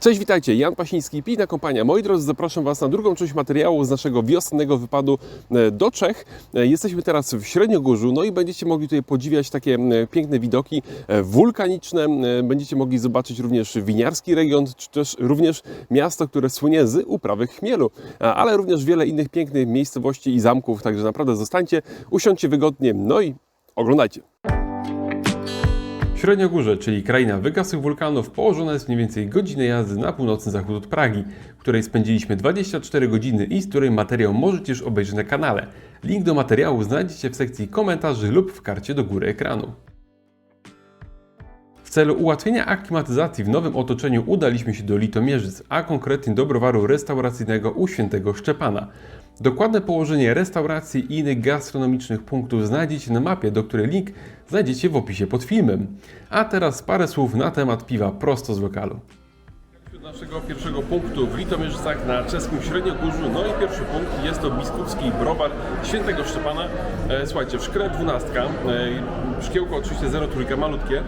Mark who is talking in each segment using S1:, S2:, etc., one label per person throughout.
S1: Cześć, witajcie, Jan Pasiński, Pijna Kompania. Moi drodzy, zapraszam Was na drugą część materiału z naszego wiosennego wypadu e, do Czech. E, Jesteśmy teraz w Średniogórzu, no i będziecie mogli tutaj podziwiać takie piękne widoki e, wulkaniczne. Będziecie mogli zobaczyć również winiarski region, czy też również miasto, które słynie z uprawy chmielu, ale również wiele innych pięknych miejscowości i zamków, także naprawdę zostańcie, usiądźcie wygodnie, no i oglądajcie. Średniogórze, czyli kraina wygasłych wulkanów, położona jest mniej więcej godzinę jazdy na północny zachód od Pragi, w której spędziliśmy 24 godziny i z której materiał możecie już obejrzeć na kanale. Link do materiału znajdziecie w sekcji komentarzy lub w karcie do góry ekranu. W celu ułatwienia aklimatyzacji w nowym otoczeniu udaliśmy się do Litomierzyc, a konkretnie do browaru restauracyjnego u Świętego Szczepana. Dokładne położenie restauracji i innych gastronomicznych punktów znajdziecie na mapie, do której link znajdziecie w opisie pod filmem. A teraz parę słów na temat piwa prosto z lokalu. Naszego pierwszego punktu w Litomierzycach na czeskim Średniogórzu. No i pierwszy punkt jest to biskupski browar Świętego Szczepana. E, słuchajcie, w szkle 12, e, szkiełko oczywiście 0,3 malutkie.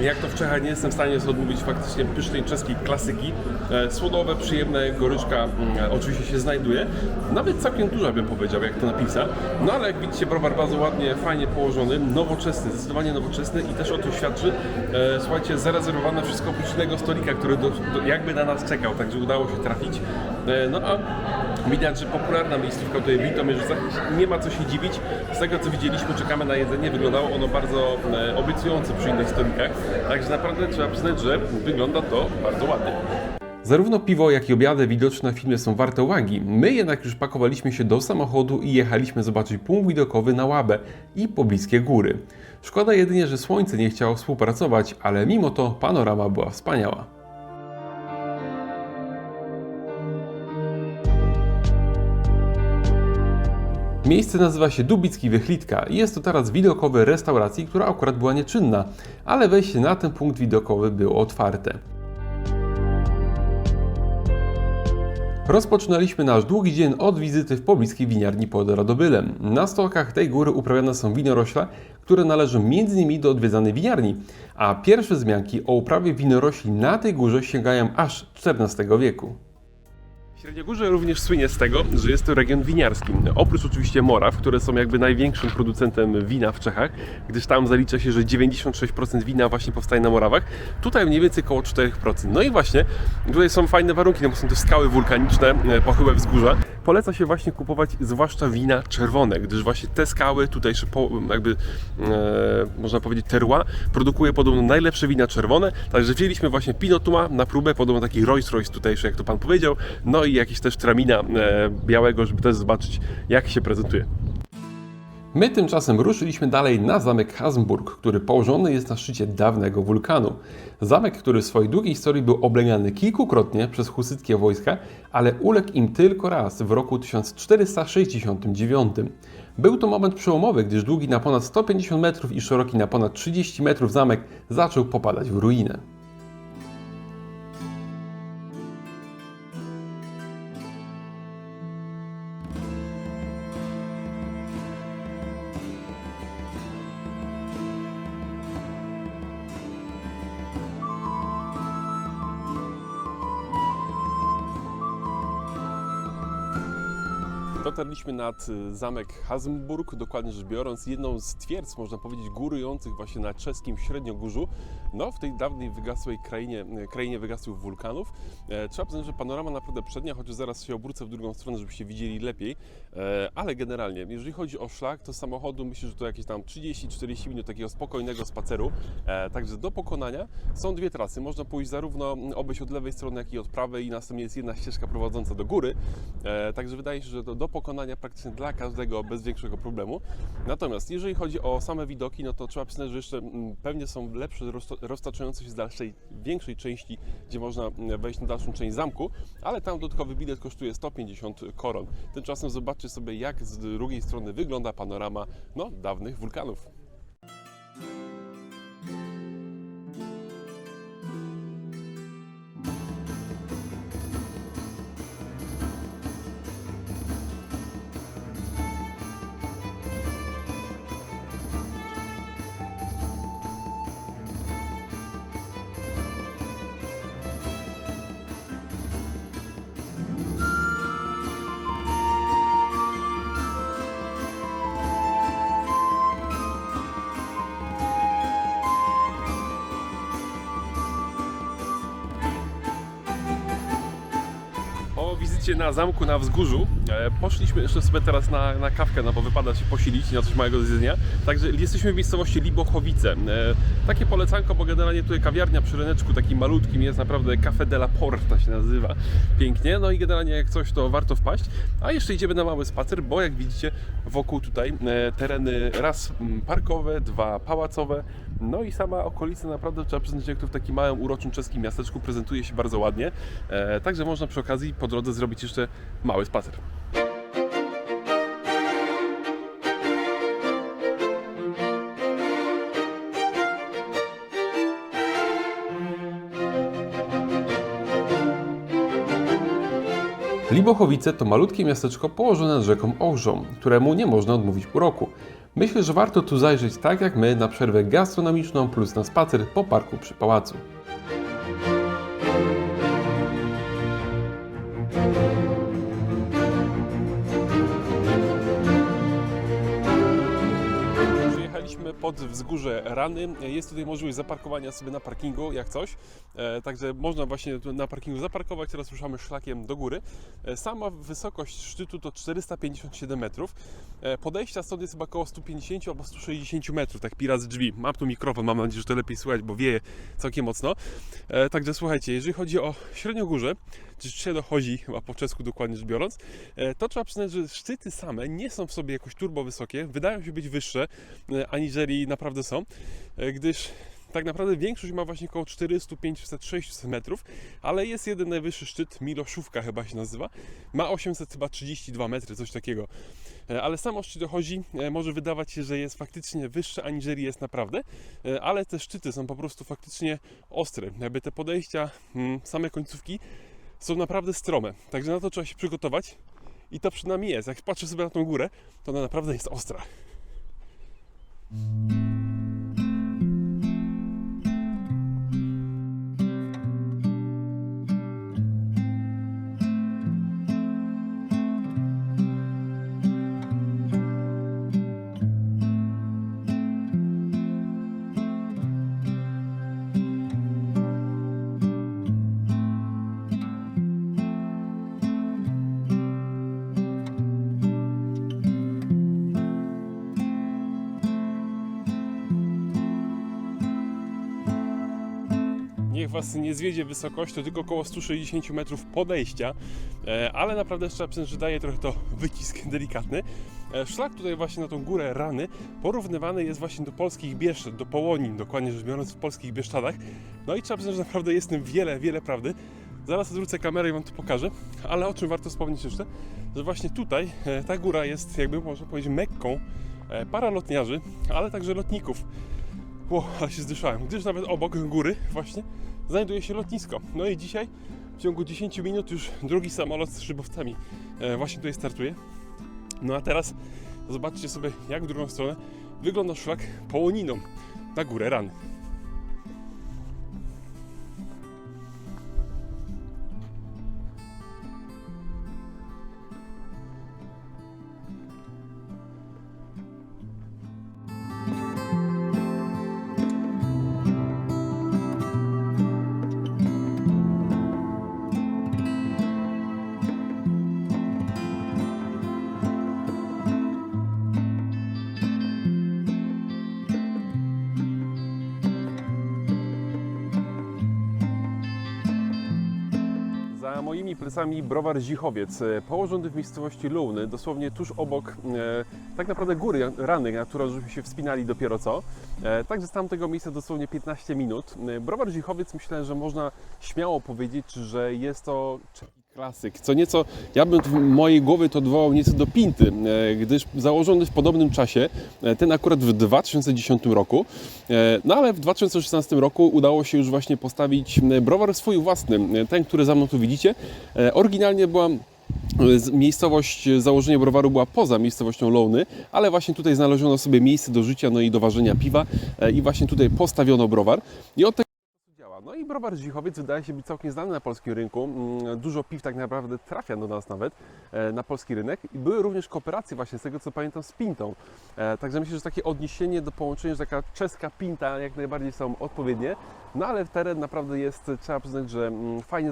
S1: Jak to w Czechach nie jestem w stanie odmówić faktycznie pysznej czeskiej klasyki. E, Słodowe, przyjemne, goryczka mm, oczywiście się znajduje. Nawet całkiem duża bym powiedział, jak to napisał. No ale jak widzicie, browar bardzo ładnie, fajnie położony, nowoczesny, zdecydowanie nowoczesny i też o tym świadczy. E, słuchajcie, zarezerwowane wszystko oprócz jednego stolika, który do, do, jakby na nas czekał, także udało się trafić. E, no a Widać, że popularna miejscówka tutaj w Litomierzycach. Nie ma co się dziwić. Z tego co widzieliśmy, czekamy na jedzenie. Wyglądało ono bardzo e, obiecująco przy innych stolikach. Także naprawdę trzeba przyznać, że wygląda to bardzo ładnie. Zarówno piwo, jak i obiady widoczne na filmie są warte uwagi. My jednak już pakowaliśmy się do samochodu i jechaliśmy zobaczyć punkt widokowy na Łabę i pobliskie góry. Szkoda jedynie, że słońce nie chciało współpracować, ale mimo to panorama była wspaniała. Miejsce nazywa się Dubicki Wychlitka i jest to taras widokowy restauracji, która akurat była nieczynna, ale wejście na ten punkt widokowy było otwarte. Rozpoczynaliśmy nasz długi dzień od wizyty w pobliskiej winiarni pod Radobylem. Na stokach tej góry uprawiane są winorośle, które należą m.in. do odwiedzanej winiarni, a pierwsze wzmianki o uprawie winorośli na tej górze sięgają aż XIV wieku. Średniogórze również słynie z tego, że jest to region winiarski. Oprócz oczywiście Moraw, które są jakby największym producentem wina w Czechach, gdyż tam zalicza się, że 96% wina właśnie powstaje na Morawach, tutaj mniej więcej około 4%. No i właśnie, tutaj są fajne warunki, no bo są to skały wulkaniczne, e, pochyłe wzgórza. Poleca się właśnie kupować zwłaszcza wina czerwone, gdyż właśnie te skały, tutejsze jakby, e, można powiedzieć, terroir, produkuje podobno najlepsze wina czerwone, także wzięliśmy właśnie Pinotuma na próbę, podobno taki Rolls Royce jak to Pan powiedział, no i jakiś też tramina e, białego, żeby też zobaczyć, jak się prezentuje. My tymczasem ruszyliśmy dalej na zamek Hasmburg, który położony jest na szczycie dawnego wulkanu. Zamek, który w swojej długiej historii był oblegany kilkukrotnie przez husyckie wojska, ale uległ im tylko raz w roku 1469. Był to moment przełomowy, gdyż długi na ponad 150 metrów i szeroki na ponad 30 metrów zamek zaczął popadać w ruinę. Dotarliśmy nad y, zamek Hasmburg, dokładnie rzecz biorąc, jedną z twierdz, można powiedzieć, górujących właśnie na czeskim Średniogórzu, no w tej dawnej wygasłej krainie, y, krainie wygasłych wulkanów. E, trzeba przyznać, że panorama naprawdę przednia, chociaż zaraz się obrócę w drugą stronę, żebyście widzieli lepiej, e, ale generalnie, jeżeli chodzi o szlak, to samochodu myślę, że to jakieś tam 30-40 minut takiego spokojnego spaceru, e, także do pokonania. Są dwie trasy, można pójść zarówno obejść od lewej strony, jak i od prawej i następnie jest jedna ścieżka prowadząca do góry, e, także wydaje się, że to do pokonania praktycznie dla każdego bez większego problemu. Natomiast jeżeli chodzi o same widoki, no to trzeba przyznać, że jeszcze pewnie są lepsze, roztaczające się z dalszej, większej części, gdzie można mm, wejść na dalszą część zamku, ale tam dodatkowy bilet kosztuje 150 koron. Tymczasem zobaczcie sobie, jak z drugiej strony wygląda panorama no, dawnych wulkanów. Wizycie na zamku na wzgórzu. E, Poszliśmy jeszcze sobie teraz na, na kawkę, no bo wypada się posilić, na coś małego do jedzenia. Także jesteśmy w miejscowości Libochowice. E, Takie polecanko, bo generalnie tutaj kawiarnia przy ryneczku takim malutkim jest naprawdę Cafe della Porta się nazywa. Pięknie, no i generalnie jak coś to warto wpaść. A jeszcze idziemy na mały spacer, bo jak widzicie wokół tutaj e, tereny raz parkowe, dwa pałacowe, no i sama okolica naprawdę trzeba przyznać, jak to w takim małym, uroczym czeskim miasteczku prezentuje się bardzo ładnie. E, także można przy okazji po drodze zrobić jeszcze mały spacer. Libochowice to malutkie miasteczko położone nad rzeką Ołżą, któremu nie można odmówić uroku. Myślę, że warto tu zajrzeć tak jak my na przerwę gastronomiczną plus na spacer po parku przy pałacu. Pod wzgórze Rany. Jest tutaj możliwość zaparkowania sobie na parkingu, jak coś. E, także można właśnie na parkingu zaparkować. Teraz ruszamy szlakiem do góry. E, sama wysokość szczytu to 457 metrów. E, podejścia stąd jest chyba około 150 albo 160 metrów, tak pi razy drzwi. Mam tu mikrofon, mam nadzieję, że to lepiej słychać, bo wieje całkiem mocno. Także słuchajcie, jeżeli chodzi o Średniogórze, się dochodzi, chyba po czesku dokładnie rzecz biorąc, e, to trzeba przyznać, że szczyty same nie są w sobie jakoś turbo wysokie, wydają się być wyższe e, aniżeli naprawdę są, e, gdyż tak naprawdę większość ma właśnie około 400, 500, 600 metrów, ale jest jeden najwyższy szczyt, Miloszówka chyba się nazywa, ma 800 chyba 32 metry, coś takiego. Ale samo szczyt dochodzi, może wydawać się, że jest faktycznie wyższe aniżeli jest naprawdę, ale te szczyty są po prostu faktycznie ostre. Jakby te podejścia, mm, same końcówki są naprawdę strome, także na to trzeba się przygotować i to przynajmniej jest. Jak patrzę sobie na tą górę, to ona naprawdę jest ostra. Was nie zwiedzie wysokość, to tylko około 160 metrów podejścia, e, ale naprawdę trzeba przyznać, że daje trochę to wycisk delikatny. E, Szlak tutaj właśnie na tą górę Rany porównywany jest właśnie do polskich Bieszczad, do Połonin, dokładnie rzecz biorąc w polskich Bieszczadach. No i trzeba przyznać, że naprawdę jest w tym wiele, wiele prawdy. Zaraz odwrócę kamerę i Wam to pokażę, ale o czym warto wspomnieć jeszcze, że właśnie tutaj e, ta góra jest jakby można powiedzieć mekką paralotniarzy, ale także lotników. Ło, ale się zdyszałem, gdyż nawet obok góry właśnie znajduje się lotnisko. No i dzisiaj w ciągu 10 minut już drugi samolot z szybowcami e, właśnie tutaj startuje. No a teraz zobaczcie sobie, jak w drugą stronę wygląda szlak połoniną na górę Rany. Moimi plecami browar Zichowiec, e, położony w miejscowości Lułny, dosłownie tuż obok e, tak naprawdę góry Rany, na którą żeśmy się wspinali dopiero co. E, także z tamtego miejsca dosłownie 15 minut. E, browar Zichowiec myślę, że można śmiało powiedzieć, że jest to klasyk. Co nieco, ja bym w mojej głowie to odwołał nieco do Pinty, e, gdyż założony w podobnym czasie, e, ten akurat w 2010 roku, e, no ale w 2016 roku udało się już właśnie postawić browar swój własny, ten, który za mną tu widzicie. Oryginalnie była Miejscowość założenia browaru była poza miejscowością Lołny, ale właśnie tutaj znaleziono sobie miejsce do życia, no i do ważenia piwa i właśnie tutaj postawiono browar. I od tego czasu działa. No i browar Zichowiec wydaje się być całkiem znany na polskim rynku. Mm, Dużo piw tak naprawdę trafia do nas nawet e, na polski rynek i były również kooperacje właśnie z tego co pamiętam z Pintą. E, Także myślę, że takie odniesienie do połączenia, że taka czeska Pinta jak najbardziej są odpowiednie. No ale teren naprawdę jest, trzeba przyznać, że mm, fajnie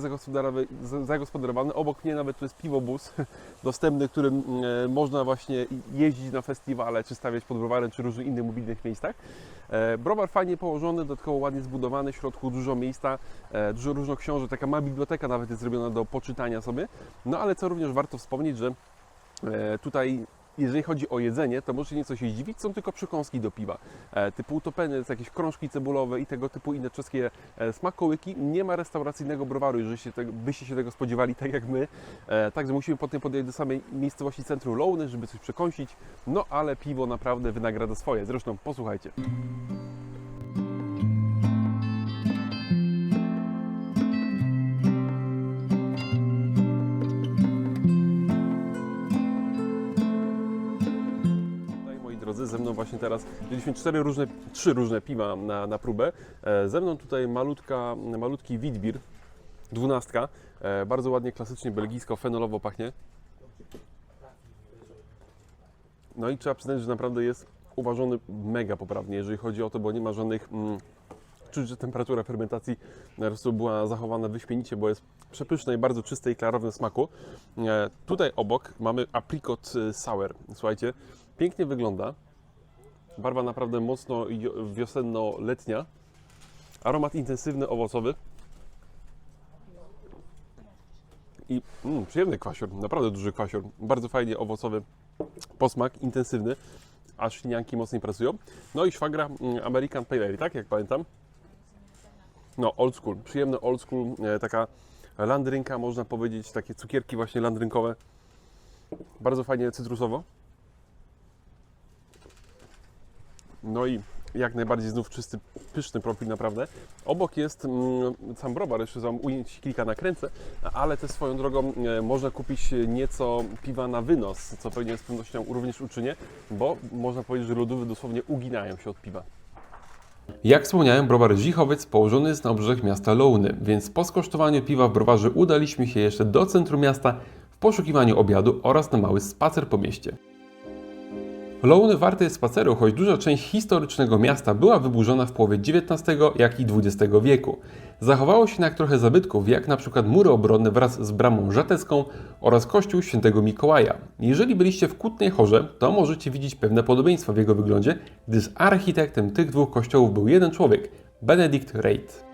S1: zagospodarowany. Obok mnie nawet jest piwobus dostępny, którym e, można właśnie jeździć na festiwale, czy stawiać pod browarem, czy różnych innych mobilnych miejscach. Browar fajnie położony, dodatkowo ładnie zbudowany, w środku dużo miejsca, e, dużo różnych książek, taka ma biblioteka nawet jest zrobiona do poczytania sobie. No ale co również warto wspomnieć, że e, tutaj jeżeli chodzi o jedzenie, to możecie nieco się zdziwić, są tylko przekąski do piwa, e, typu utopeny, jakieś krążki cebulowe i tego typu inne czeskie smakołyki. Nie ma restauracyjnego browaru, jeżeli się tego, byście się tego spodziewali, tak jak my. Także musimy potem podjechać do samej miejscowości centrum Louny, żeby coś przekąsić. No ale piwo naprawdę wynagrada swoje. Zresztą posłuchajcie. Mną właśnie teraz mieliśmy cztery różne, trzy różne piwa na, na próbę. E, Ze mną tutaj malutka, malutki Witbier, dwunastka. E, Bardzo ładnie, klasycznie belgijsko, fenolowo pachnie. No i trzeba przyznać, że naprawdę jest uważany mega poprawnie, jeżeli chodzi o to, bo nie ma żadnych... Mm, czuć, że temperatura fermentacji po prostu była zachowana wyśmienicie, bo jest przepyszne i bardzo czyste i klarowne smaku. E, tutaj obok mamy apricot e, sour. Słuchajcie, pięknie wygląda. Barwa naprawdę mocno wiosenno-letnia. Aromat intensywny, owocowy. I mm, przyjemny kwasior, naprawdę duży kwasior. Bardzo fajnie owocowy posmak, intensywny, a ślinianki mocniej pracują. No i szwagra mm, American Pale Ale, tak jak pamiętam. No, old school, przyjemny old school, e, taka landrynka, można powiedzieć, takie cukierki właśnie landrynkowe. Bardzo fajnie cytrusowo. No i jak najbardziej znów czysty, pyszny profil naprawdę. Obok jest mm, sam browar, jeszcze wam ujęć kilka nakręcę, ale też swoją drogą e, można kupić nieco piwa na wynos, co pewnie z pewnością również uczynię, bo można powiedzieć, że lodówy dosłownie uginają się od piwa. Jak wspomniałem, browar Zichowiec położony jest na obrzeżach miasta Louny, więc po skosztowaniu piwa w browarze udaliśmy się jeszcze do centrum miasta w poszukiwaniu obiadu oraz na mały spacer po mieście. Louny warte jest spaceru, choć duża część historycznego miasta była wyburzona w połowie XIX jak i XX wieku. Zachowało się jednak trochę zabytków, jak na przykład mury obronne wraz z bramą żatecką oraz kościół świętego Mikołaja. Jeżeli byliście w Kutnej Chorze, to możecie widzieć pewne podobieństwa w jego wyglądzie, gdyż architektem tych dwóch kościołów był jeden człowiek, Benedikt Reit.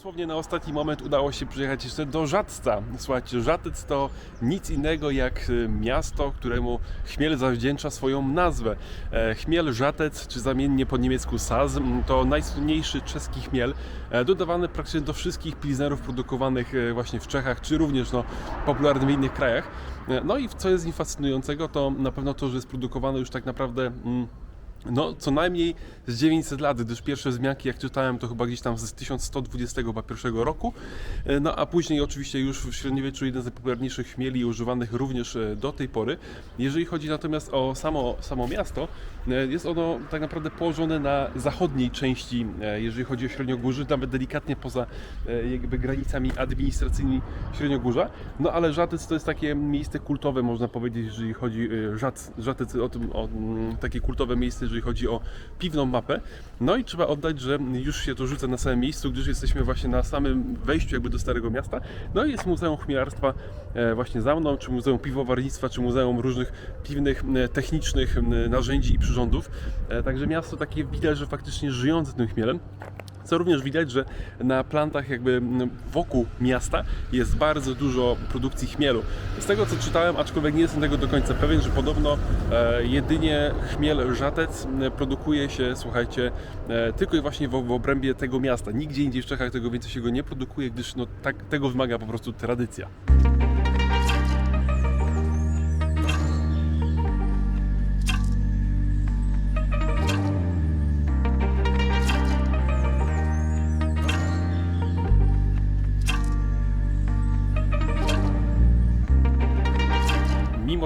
S1: Dosłownie na ostatni moment udało się przyjechać jeszcze do Żatca. Słuchajcie, Żatec to nic innego jak e, miasto, któremu chmiel zawdzięcza swoją nazwę. E, Chmiel Żatec, czy zamiennie po niemiecku Saz, to najsłynniejszy czeski chmiel, e, dodawany praktycznie do wszystkich pilznerów produkowanych e, właśnie w Czechach, czy również no, popularny w innych krajach. No i co jest w nim fascynującego, to na pewno to, że jest produkowany już tak naprawdę... Mm, no, co najmniej z 900 lat, gdyż pierwsze wzmianki, jak czytałem, to chyba gdzieś tam z 1121 roku. E, No a później oczywiście już w średniowieczu jeden z najpopularniejszych chmieli używanych również e, do tej pory. Jeżeli chodzi natomiast o samo, samo miasto, e, jest ono tak naprawdę położone na zachodniej części, jeżeli chodzi o Średniogórzy, nawet delikatnie poza jakby granicami administracyjnymi Średniogórza. No ale Żatec to jest takie miejsce kultowe, można powiedzieć, jeżeli chodzi Żac, Żatec o tym, o takie kultowe miejsce, jeżeli chodzi o piwną mapę. No i trzeba oddać, że już się to rzuca na samym miejscu, gdyż jesteśmy właśnie na samym wejściu jakby do Starego Miasta. No i jest Muzeum Chmielarstwa e, właśnie za mną, czy Muzeum Piwowarnictwa, czy Muzeum różnych piwnych, technicznych narzędzi i przyrządów. E, Także miasto takie widać, że faktycznie żyjące tym chmielem. Co również widać, że na plantach jakby wokół miasta jest bardzo dużo produkcji chmielu. Z tego co czytałem, aczkolwiek nie jestem tego do końca pewien, że podobno e, jedynie chmiel żatec m, produkuje się, słuchajcie, e, tylko i właśnie w, w obrębie tego miasta. Nigdzie indziej w Czechach tego więcej się go nie produkuje, gdyż no, tak, tego wymaga po prostu tradycja.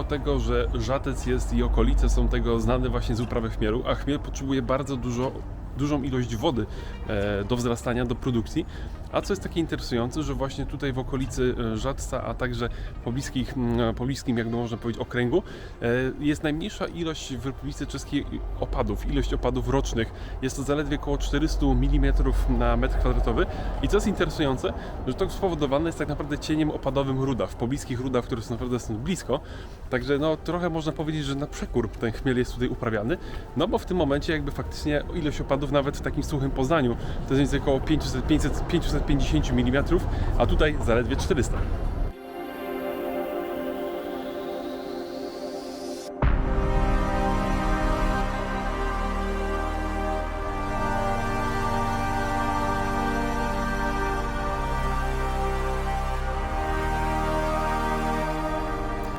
S1: Mimo tego, że Żatec jest i okolice są tego znane właśnie z uprawy chmielu, a chmiel potrzebuje bardzo dużo dużą ilość wody e, do wzrastania, do produkcji. A co jest takie interesujące, że właśnie tutaj w okolicy e, Żadca, a także pobliskich, pobliskim, jakby można powiedzieć, okręgu, e, jest najmniejsza ilość w Republice Czeskiej opadów, ilość opadów rocznych. Jest to zaledwie około 400 mm na metr kwadratowy. I co jest interesujące, że to spowodowane jest tak naprawdę cieniem opadowym ruda, w pobliskich rudach, które są naprawdę są blisko. Także no trochę można powiedzieć, że na przekór ten chmiel jest tutaj uprawiany, no bo w tym momencie jakby faktycznie ilość opadów nawet w takim suchym Poznaniu to jest mniej około 500, 500, 550 mm, a tutaj zaledwie 400.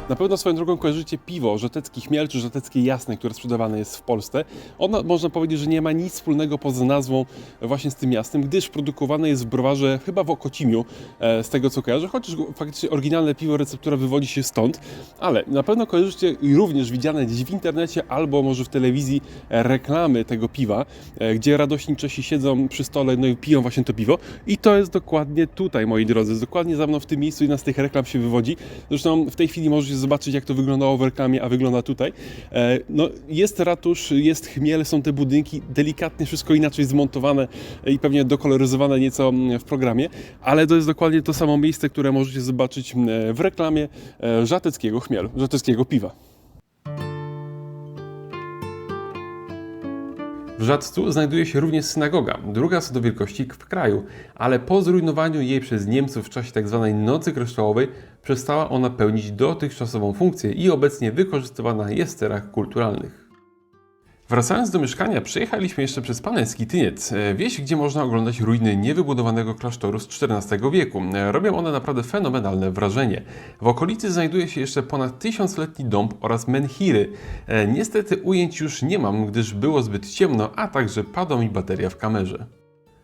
S1: Na pewno swoją drogą kojarzycie piwo żetecki chmiel czy żeteckie jasne, które sprzedawane jest w Polsce. Ono można powiedzieć, że nie ma nic wspólnego poza nazwą właśnie z tym miastem, gdyż produkowane jest w browarze chyba w Okocimiu, e, z tego co kojarzę, chociaż faktycznie oryginalne piwo receptura wywodzi się stąd, ale na pewno kojarzycie również widziane gdzieś w internecie albo może w telewizji reklamy tego piwa, e, gdzie radośni Czesi siedzą przy stole no i piją właśnie to piwo i to jest dokładnie tutaj, moi drodzy, dokładnie za mną w tym miejscu i nas z tych reklam się wywodzi. Zresztą w tej chwili możecie zobaczyć, jak to wyglądało w reklamie, a wygląda tutaj. E, No, jest ratusz, jest chmiel, są te budynki, delikatnie wszystko inaczej zmontowane i pewnie dokoloryzowane nieco mm, w programie, ale to jest dokładnie to samo miejsce, które możecie zobaczyć mm, w reklamie e, żateckiego chmielu, żateckiego piwa. W Żadcu znajduje się również synagoga, druga co do wielkości w kraju, ale po zrujnowaniu jej przez Niemców w czasie tzw. Nocy Kościołowej przestała ona pełnić dotychczasową funkcję i obecnie wykorzystywana jest w celach kulturalnych. Wracając do mieszkania, przejechaliśmy jeszcze przez Panecki Tyniec, e, wieś, gdzie można oglądać ruiny niewybudowanego klasztoru z XIV wieku. E, Robią one naprawdę fenomenalne wrażenie. W okolicy znajduje się jeszcze ponad tysiącletni dąb oraz menhiry. E, Niestety ujęć już nie mam, gdyż było zbyt ciemno, a także padła mi bateria w kamerze.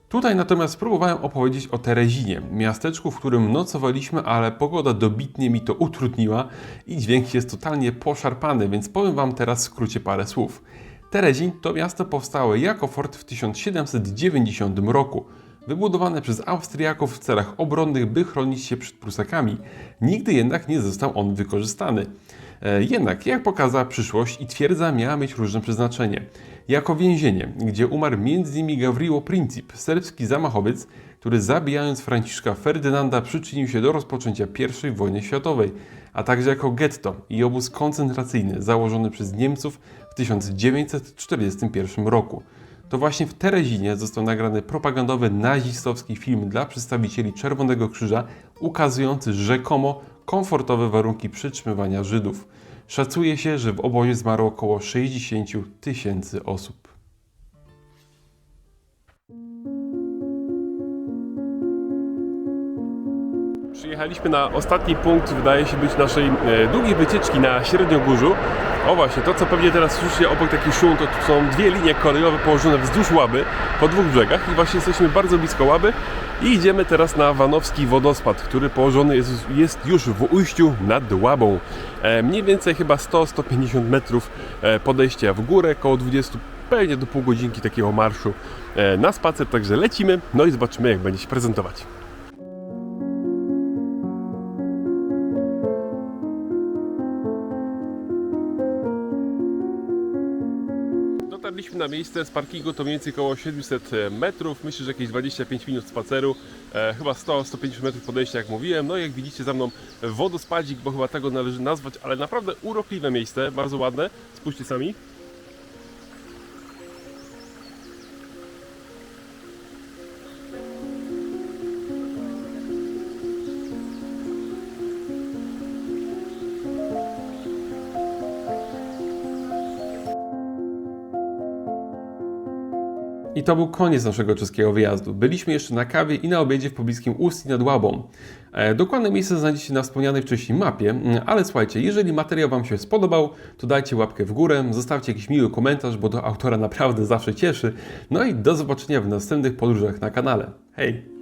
S1: Tutaj natomiast spróbowałem opowiedzieć o Terezinie, miasteczku, w którym nocowaliśmy, ale pogoda dobitnie mi to utrudniła i dźwięk jest totalnie poszarpany, więc powiem Wam teraz w skrócie parę słów. Terezin to miasto powstałe jako fort w 1790 roku. Wybudowane przez Austriaków w celach obronnych, by chronić się przed Prusakami. Nigdy jednak nie został on wykorzystany. E, Jednak, jak pokazała przyszłość, i twierdza miała mieć różne przeznaczenie. Jako więzienie, gdzie umarł m.in. Gavrilo Princip, serbski zamachowiec, który zabijając Franciszka Ferdynanda przyczynił się do rozpoczęcia I wojny światowej, a także jako getto i obóz koncentracyjny założony przez Niemców 1941 roku. To właśnie w Terezinie został nagrany propagandowy nazistowski film dla przedstawicieli Czerwonego Krzyża, ukazujący rzekomo komfortowe warunki przetrzymywania Żydów. Szacuje się, że w obozie zmarło około 60 tysięcy osób. Przyjechaliśmy na ostatni punkt, wydaje się być naszej e, długiej wycieczki na Średniogórzu. O właśnie, to co pewnie teraz słyszycie obok taki szum, to są dwie linie kolejowe położone wzdłuż Łaby po dwóch brzegach i właśnie jesteśmy bardzo blisko Łaby i idziemy teraz na Wanowski Wodospad, który położony jest, jest już w ujściu nad Łabą. E, mniej więcej chyba 100-150 metrów e, podejścia w górę, około 20 pewnie do pół godzinki takiego marszu e, na spacer, także lecimy, no i zobaczymy jak będzie się prezentować. Na miejsce z parkingu, to mniej więcej około 700 metrów, myślę, że jakieś 25 minut spaceru, e, chyba 100-150 metrów podejścia, jak mówiłem. No i jak widzicie za mną wodospadzik, bo chyba tego należy nazwać, ale naprawdę urokliwe miejsce, bardzo ładne. Spójrzcie sami. I to był koniec naszego czeskiego wyjazdu. Byliśmy jeszcze na kawie i na obiedzie w pobliskim Ustni nad Łabą. E, Dokładne miejsce znajdziecie na wspomnianej wcześniej mapie, mm, ale słuchajcie, jeżeli materiał Wam się spodobał, to dajcie łapkę w górę, zostawcie jakiś miły komentarz, bo to autora naprawdę zawsze cieszy. No i do zobaczenia w następnych podróżach na kanale. Hej!